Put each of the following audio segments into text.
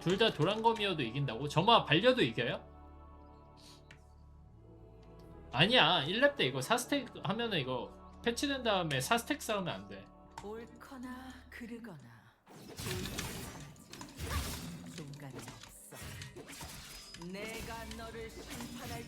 둘 다 도란검이어도 이긴다고? 저마 발려도 이겨요? 아니야 1렙 때 이거 4스택 하면은 이거 패치된 다음에 4스택 싸우면 안돼 옳거나 그르거나 내가 너를 심판할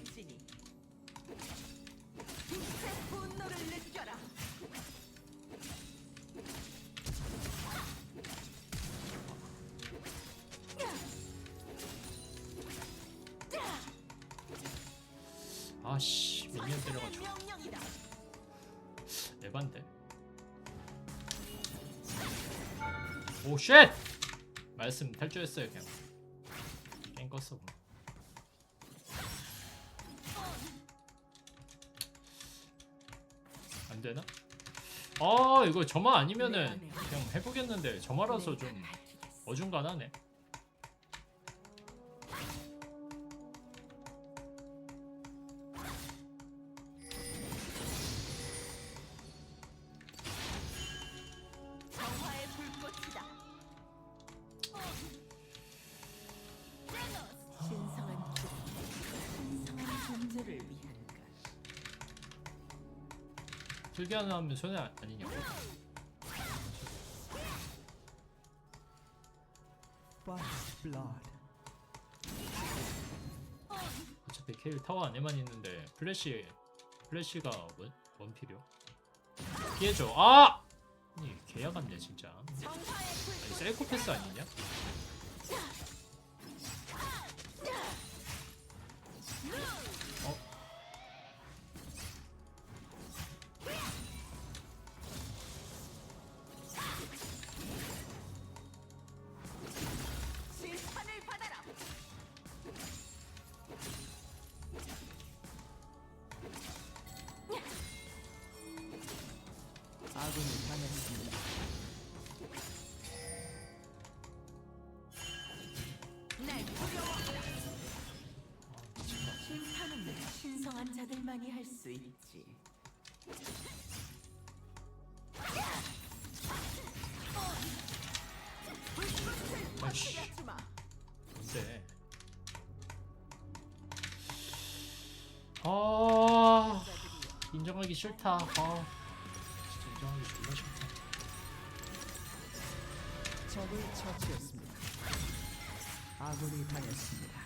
아씨 미니언 때려가지고 에반데 오 쉣! 말씀 탈주했어요 그냥 게임 껐어 그럼. 안되나? 아 이거 저마 아니면은 그냥 해보겠는데 저마라서 좀 어중간하네 불교하면 손해 아- 아니냐고. 어차피 케일 타워 안에만 있는데 플래시 플래시가 원, 원 필요 피해줘 아! 이 개야 같네 진짜 아니 사이코패스 아니냐? 신성한 자들만이 할 수 있지. 하지마 뭔데? 아 인정하기 싫다. 아 진짜 인정하기 졸라 싫다. 적을 처치했습니다. 아군이 당했습니다.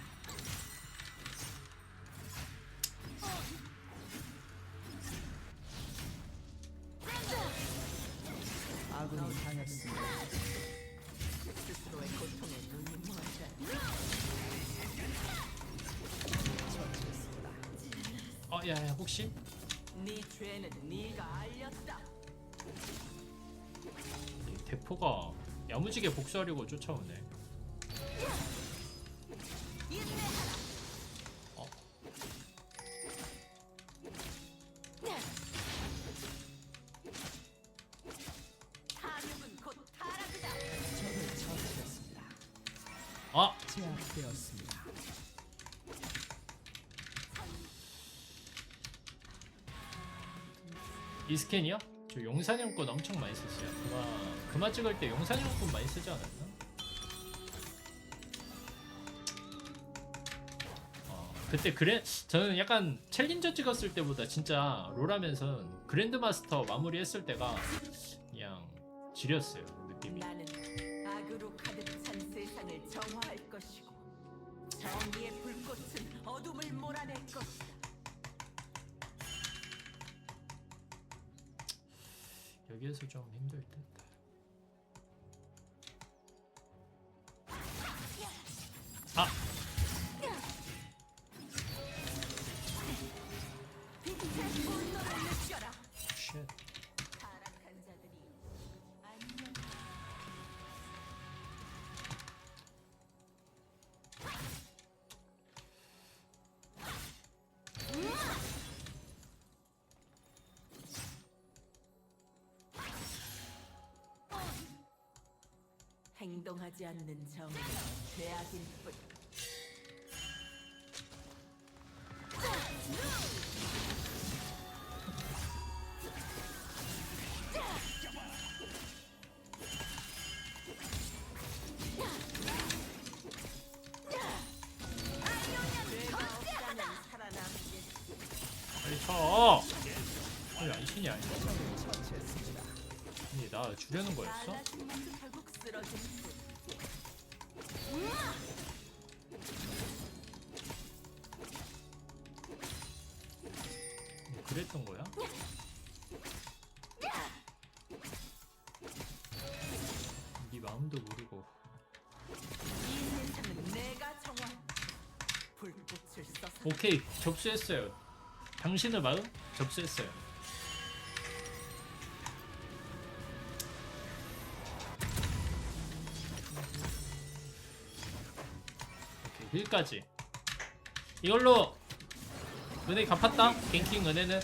야야 혹시? 네 죄는 네가 알렸다 이 대포가 야무지게 복수하려고 쫓아오네 어? 아! 제압되었습니다. 이 스캔이요? 저 용사냥꾼 엄청 많이 썼어요 그마 그마 찍을 때 용사냥꾼 많이 쓰지 않았나? 어, 그때 그래 저는 약간 챌린저 찍었을 때보다 진짜 롤하면서 그랜드마스터 마무리했을 때가 그냥 지렸어요 느낌이 나는 악으로 가득 찬 세상을 정화할 것이고 정의의 불꽃은 어둠을 몰아낼 것이다 여기에서 좀 힘들 듯 아! 행동하지 않는 점 죄악일 뿐. 빨리 쳐! 아니 안신이 아니야. 아니 나 주려는 거였어? 그랬던 거야? 네 마음도 모르고. 오케이 접수했어요. 당신의 마음 접수했어요. 오케이 힐까지. 이걸로 은혜 갚았다 갱킹 은혜는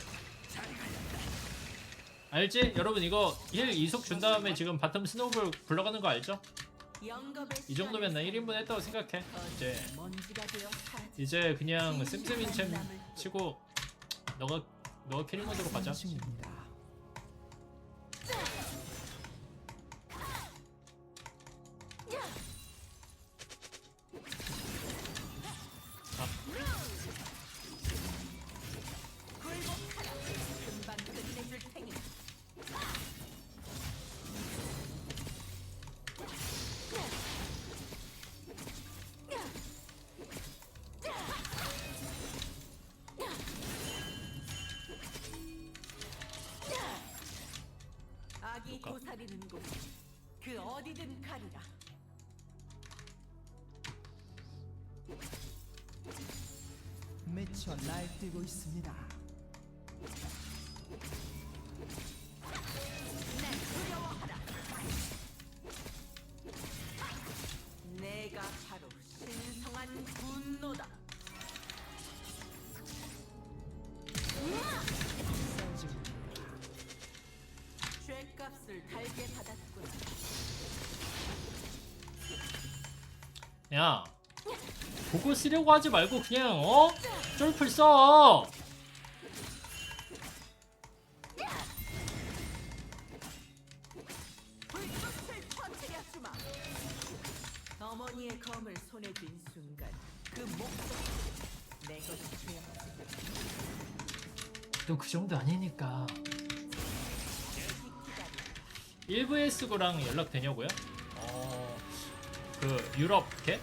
알지? 여러분 이거 힐 이속 준 다음에 지금 바텀 스노우볼 굴러가는 거 알죠? 이 정도면 나 시간에서 1인분 했다고 생각해 이제 이제 그냥 쌤쌤인챔 치고 너가 너가 캐리 모드로 가자. 악이 볼까? 도사리는 곳그 어디든 가리라 미쳐 날뛰고 있습니다. 야 보고 쓰려고 하지 말고 그냥 어 쫄풀 써. 불꽃을 터뜨려 주마. 어머니의 검을 손에 쥔 순간 그 목숨 내 것이 되었지. 또그 정도 아니니까. 기다려. 일부 S구랑 연락 되냐고요? 어, 그 유럽 걔?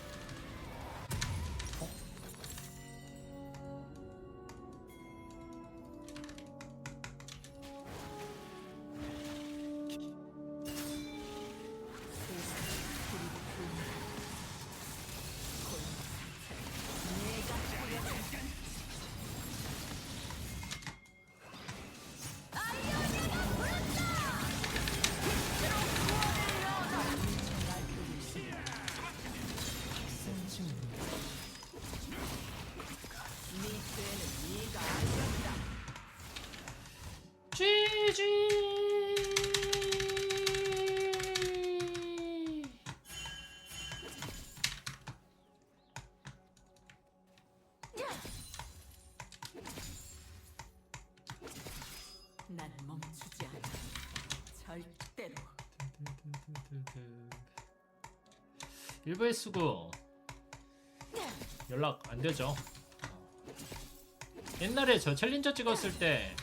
일부 S구 연락 안 되죠. 옛날에 저 챌린저 찍었을 때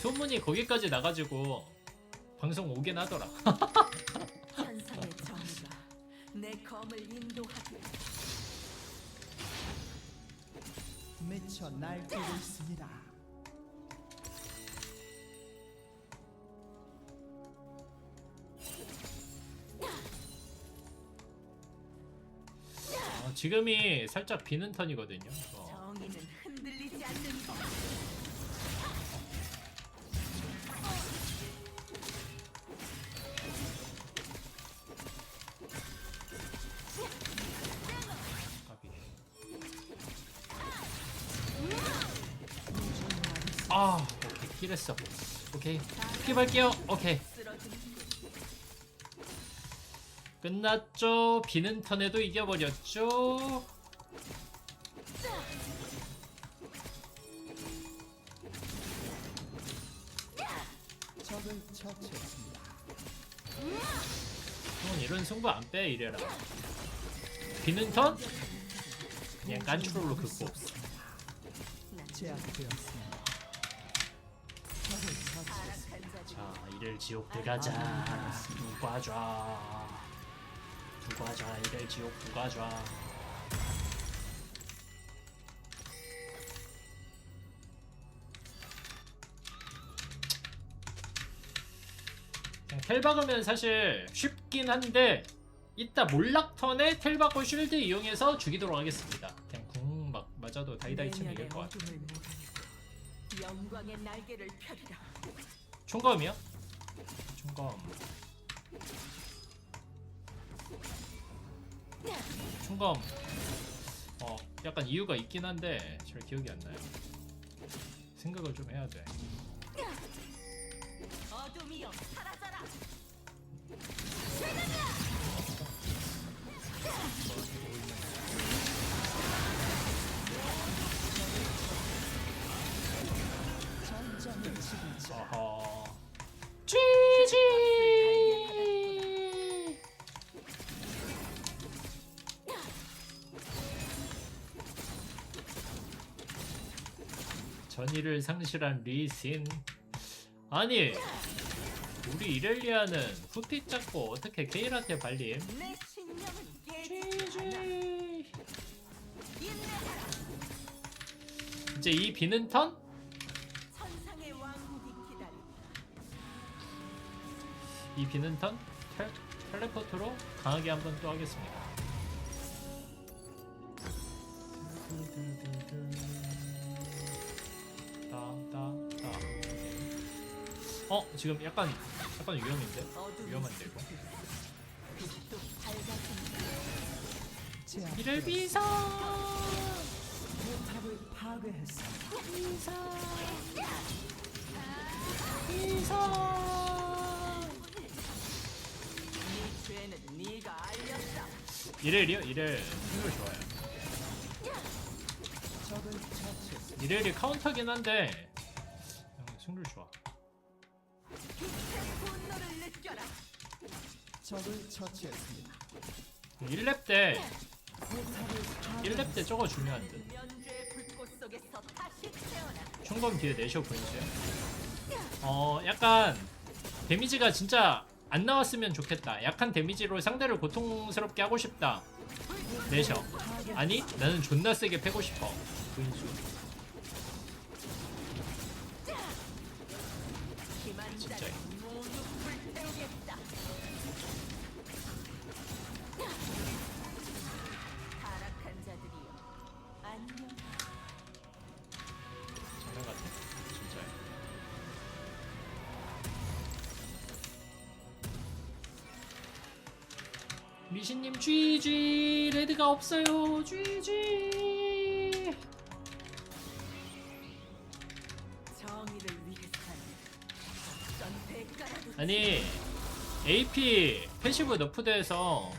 소문이 거기까지 나가지고 방송 오긴 하더라. 정의가 내 검을 인도하길. 미쳐 날뛰고 있습니다. 어, 지금이 살짝 비는 턴이거든요. 어. 정의는 흔들리지 않는 법. 까비. 아, 오케이 킬했어. 오케이 킵할게요. 오케이 끝났죠. 비는 턴에도 이겨버렸죠. 적을 이런 승부 안 빼 이래라. 비는 턴? 그냥 깐추롤로 극복. 자 이를 지옥 들가자. 꽈좌. 누가 좌 이들 지옥 누가 좌 그냥 텔 박으면 사실 쉽긴 한데 이따 몰락턴에 텔 박고 쉴드 이용해서 죽이도록 하겠습니다 그냥 궁 막 맞아도 다이다이 치면 이길 것 같아 어둠을 몰아내고 영광의 날개를 펴리라. 총검이요? 총검 총검. 어 약간 이유가 있긴 한데 잘 기억이 안 나요. 생각을 좀 해야 돼. 어둠이여 사라져라. 어허 전의를 상실한 리신 아니 우리 이렐리아는 후피 잡고 어떻게 게일한테 발림. 이제 이 비는 턴? 이 비는 턴 텔, 텔레포트로 강하게 한번 또 하겠습니다. 지금 약간 약간 위험인데 위험한데 이거. 이를 비서 파괴했습니다. 비서 비서 네 죄는 네가 알렸다. 이렐이요 이렐 승률 좋아요. 적을. 이렐이 카운터긴 한데 적을 처치했습니다. 1렙 때 포탑을 1렙 때. 저거 중요한 듯. 총검 뒤에 내셔 보이세요? 어 약간 데미지가 진짜 안 나왔으면 좋겠다. 약한 데미지로 상대를 고통스럽게 하고 싶다. 내셔. 아니 나는 존나 세게 패고 싶어. 분수. 미신님 GG 레드가 없어요. 대가라도 아니 AP 패시브 너프드에서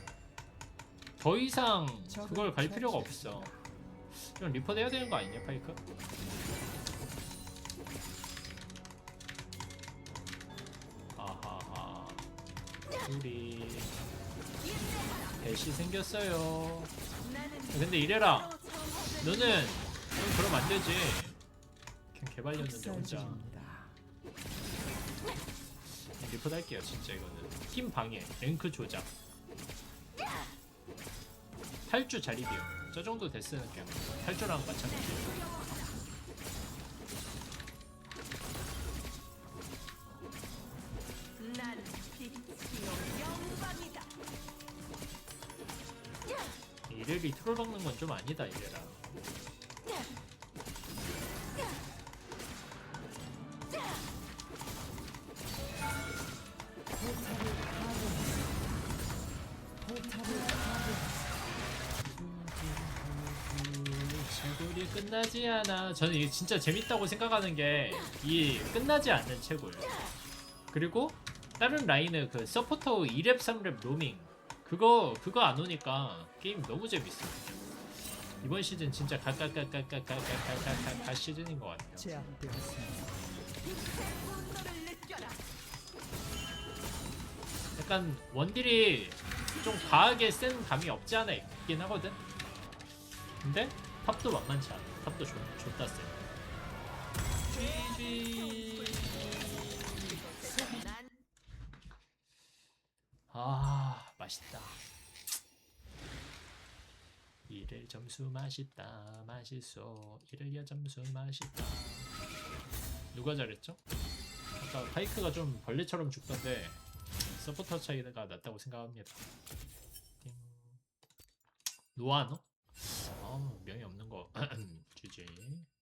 더 이상 그걸 갈 필요가 없어. 좀 리포트 해야 되는 거 아니냐 파이크? 아하하 우리 배시 생겼어요. 근데 이래라. 너는 넌 그럼 안 되지. 그냥 개발렸는데 혼자. 리포트 할게요 진짜 이거는. 팀 방해 랭크 조작. 탈주 자리비요. 저 정도 됐으면 그냥 탈주랑 마찬가지 난 이래리 트롤 박는 건 좀 아니다 이래라. 채굴이 끝나지 않아. 저는 이게 진짜 재밌다고 생각하는 게 이 끝나지 않는 채굴 그리고 다른 라인의 그 서포터 2렙 3렙 로밍 그거 그거 안 오니까 게임 너무 재밌어요 이번 시즌 진짜 가가가가가가가가가 시즌인 것 같아요. 약간 원딜이 좀 과하게 센 감이 없지 않아 있긴 하거든. 근데 탑도 만만치 않아. 탑도 좋, 좋다 세. GG. 맛있다. 이를 점수 맛있다 맛있어 이를 점수 맛있다 누가 잘했죠? 아까 파이크가 좀 벌레처럼 죽던데 서포터 차이가 낫다고 생각합니다 띵. 노아노? 아 명이 없는 거 주지